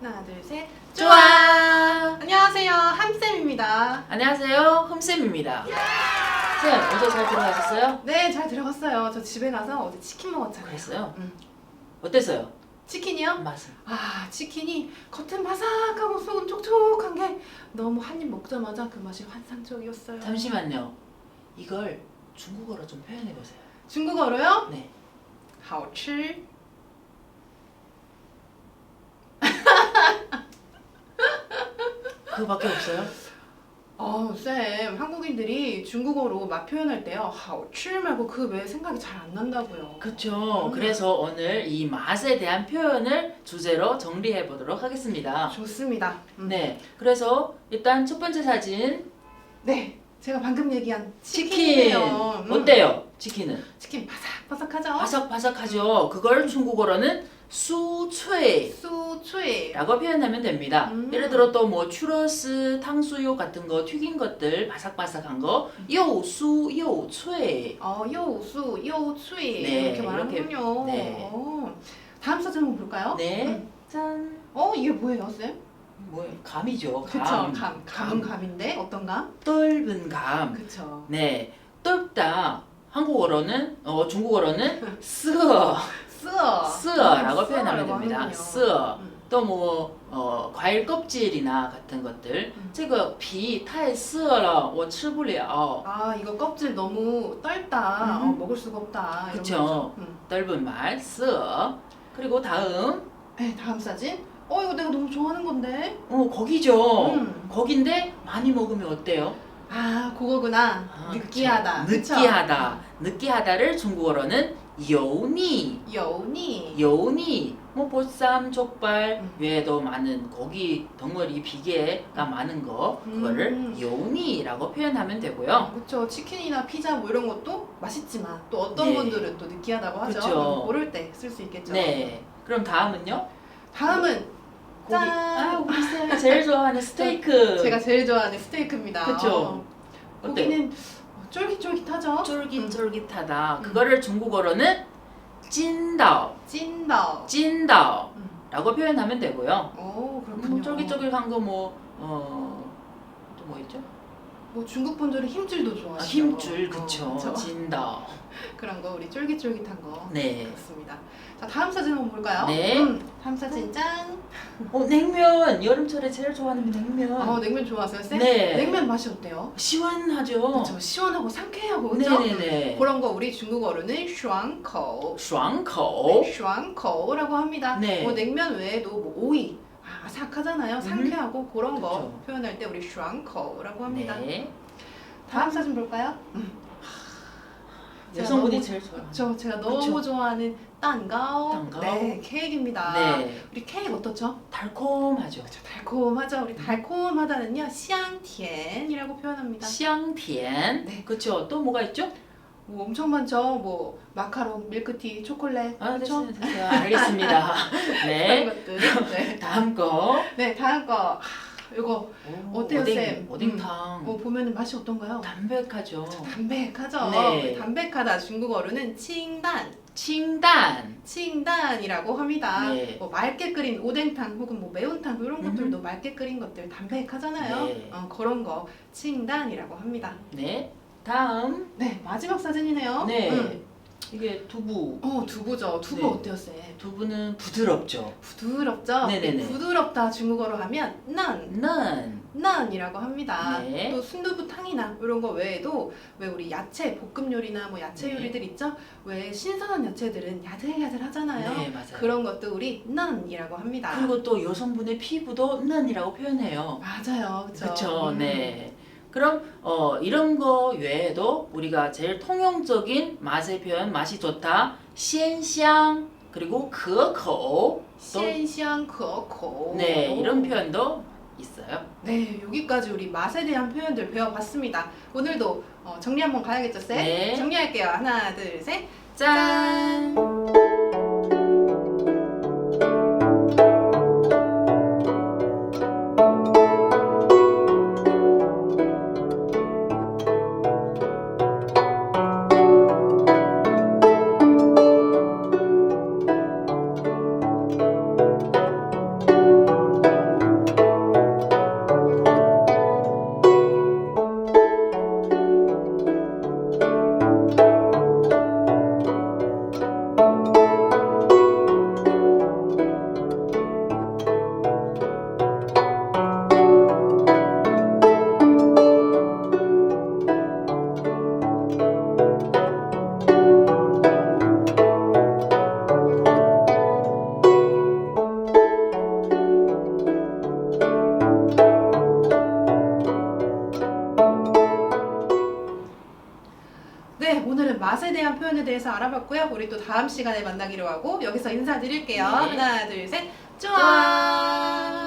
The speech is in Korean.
하나, 둘, 셋. 좋아. 안녕하세요. 함쌤입니다. 안녕하세요. 흠쌤입니다. 쌤, 어제 잘 들어가셨어요? 네, 잘 들어갔어요. 저 집에 가서 어제 치킨 먹었잖아요. 그랬어요? 음. 어땠어요? 치킨이요? 맛은? 아, 치킨이 겉은 바삭하고 속은 촉촉한 게 너무 한 입 먹자마자 그 맛이 환상적이었어요. 잠시만요. 이걸 중국어로 좀 표현해 보세요. 중국어로요? 네. 好吃. 그거밖에 없어요? 어, 쌤, 한국인들이 중국어로 맛 표현할 때요. 好吃 말고 그 외에 생각이 잘 안 난다고요. 그렇죠. 음. 그래서 오늘 이 맛에 대한 표현을 주제로 정리해 보도록 하겠습니다. 좋습니다. 음. 네. 그래서 일단 첫 번째 사진 네, 제가 방금 얘기한 치킨. 치킨이에요. 음. 어때요? 치킨은 치킨 바삭바삭하죠? 바삭바삭하죠. 그걸 중국어로는 수脆수추이. 라고 표현하면 됩니다. 음. 예를 들어 또 뭐 추러스, 탕수육 같은 거 튀긴 것들 바삭바삭한 거 요수, 요脆어, 요수, 요추이 네, 이렇게 말하는군요. 네. 어. 다음 사진 한번 볼까요? 네. 음. 짠. 어, 이게 뭐예요, 쌤? 뭐예요? 감이죠. 그쵸, 감. 감. 감은 감인데 어떤 감? 떫은 감. 그쵸. 네. 떫다. 한국어로는 어 중국어로는 쓰어, 쓰어. 쓰어라고 음, 표현하면 쓰어라고 됩니다. 하는군요. 쓰어. 음. 또 뭐 어, 과일 껍질이나 같은 것들. 음. 这个皮太涩了,我吃不了. 아, 이거 껍질 너무 떫다. 음. 어, 먹을 수가 없다. 이런 그쵸. 거죠. 음. 떫은 말, 쓰어. 그리고 다음, 네, 다음 사진. 어, 이거 내가 너무 좋아하는 건데. 어, 거기죠. 음. 거긴데 많이 먹으면 어때요? 아, 그거구나. 아, 느끼하다. 그쵸. 느끼하다. 느끼하다를 중국어로는 요니, 여운이. 요니. 뭐 보쌈, 족발 음. 외에도 많은 고기, 덩어리, 비계가 많은 거 그거를 음. 요니라고 표현하면 되고요. 그렇죠. 치킨이나 피자 뭐 이런 것도 맛있지만 또 어떤 네. 분들은 또 느끼하다고 하죠. 그쵸. 음, 고를 때 쓸 수 있겠죠. 네. 그럼 다음은요? 다음은 고기. 짠. 아, 우리 쌤이 제일 좋아하는 스테이크. 제가 제일 좋아하는 스테이크입니다. 그쵸. 어? 고기는 쫄깃쫄깃하죠. 쫄깃쫄깃하다. 음. 그거를 중국어로는 찐다오, 찐다. 찐다오라고 음. 표현하면 되고요. 오 그렇군요. 뭐 쫄깃쫄깃한 거 뭐, 어, 또 뭐 있죠? 뭐 중국 분들은 힘줄도 좋아하시고 아, 힘줄 그쵸 어, 진다 그런 거 우리 쫄깃쫄깃한 거 네. 그렇습니다. 자 다음 사진 한번 볼까요? 네. 음, 다음 사진 짠. 어 냉면 여름철에 제일 좋아하는 냉면 어, 냉면 좋아하세요 쌤? 네. 냉면 맛이 어때요? 시원하죠 그렇죠. 시원하고 상쾌하고 그렇죠? 네네네 그런 거 우리 중국어로는 슈앙커 爽口 네, 슈앙커라고 합니다. 네. 뭐 냉면 외에도 뭐 오이, 아삭하잖아요. 상쾌하고 그런 거 그렇죠. 표현할 때 우리 슈앙커라고 합니다. 네. 다음 사진 볼까요? 음. 제가 여성분이 제일 좋아. 저 제가 너무 좋아하는 딴가오. 네, 케이크입니다. 네. 우리 케이크 어떻죠? 달콤하죠. 그쵸, 달콤하죠. 우리 음. 달콤하다는요. 시앙티엔이라고 표현합니다. 시앙티엔. 네. 그렇죠. 또 뭐가 있죠? 뭐 엄청 많죠. 뭐 마카롱, 밀크티, 초콜릿, 아, 그렇죠? 됐어요. 알겠습니다. 그런 네. 것들. 네. 다음 거. 네, 다음 거. 하, 이거 오, 어때요, 쌤? 오뎅탕. 뭐 보면은 맛이 어떤가요? 담백하죠. 담백하죠. 네. 그 담백하다 중국어로는 칭단, 칭단. 칭단이라고 합니다. 네. 뭐 맑게 끓인 오뎅탕 혹은 뭐 매운탕 이런 음. 것들도 맑게 끓인 것들 담백하잖아요. 네. 어, 그런 거 칭단이라고 합니다. 네. 다음. 네, 마지막 사진이네요. 네. 음. 이게 두부. 어, 두부죠. 두부 네. 어때요, 쌤? 두부는 부드럽죠. 부드럽죠? 네네네. 부드럽다 중국어로 하면 난, 는. 난이라고 합니다. 네. 또 순두부탕이나 이런 거 외에도 왜 우리 야채 볶음 요리나 뭐 야채 네. 요리들 있죠? 왜 신선한 야채들은 야들야들 하잖아요. 네, 맞아요. 그런 것도 우리 난이라고 합니다. 그리고 또 여성분의 피부도 는이라고 표현해요. 맞아요, 그렇죠. 그렇죠. 네. 그럼 어, 이런 거 외에도 우리가 제일 통용적인 맛의 표현 맛이 좋다. 시엔샹 그리고 그거 시엔샹 그거 네 이런 표현도 있어요. 네 여기까지 우리 맛에 대한 표현들 배워봤습니다. 오늘도 어, 정리 한번 가야겠죠 쌤? 네. 정리할게요. 하나 둘 셋. 짠. 네, 오늘은 맛에 대한 표현에 대해서 알아봤고요. 우리 또 다음 시간에 만나기로 하고 여기서 인사드릴게요. 네. 하나, 둘, 셋. 짠! 쭈아!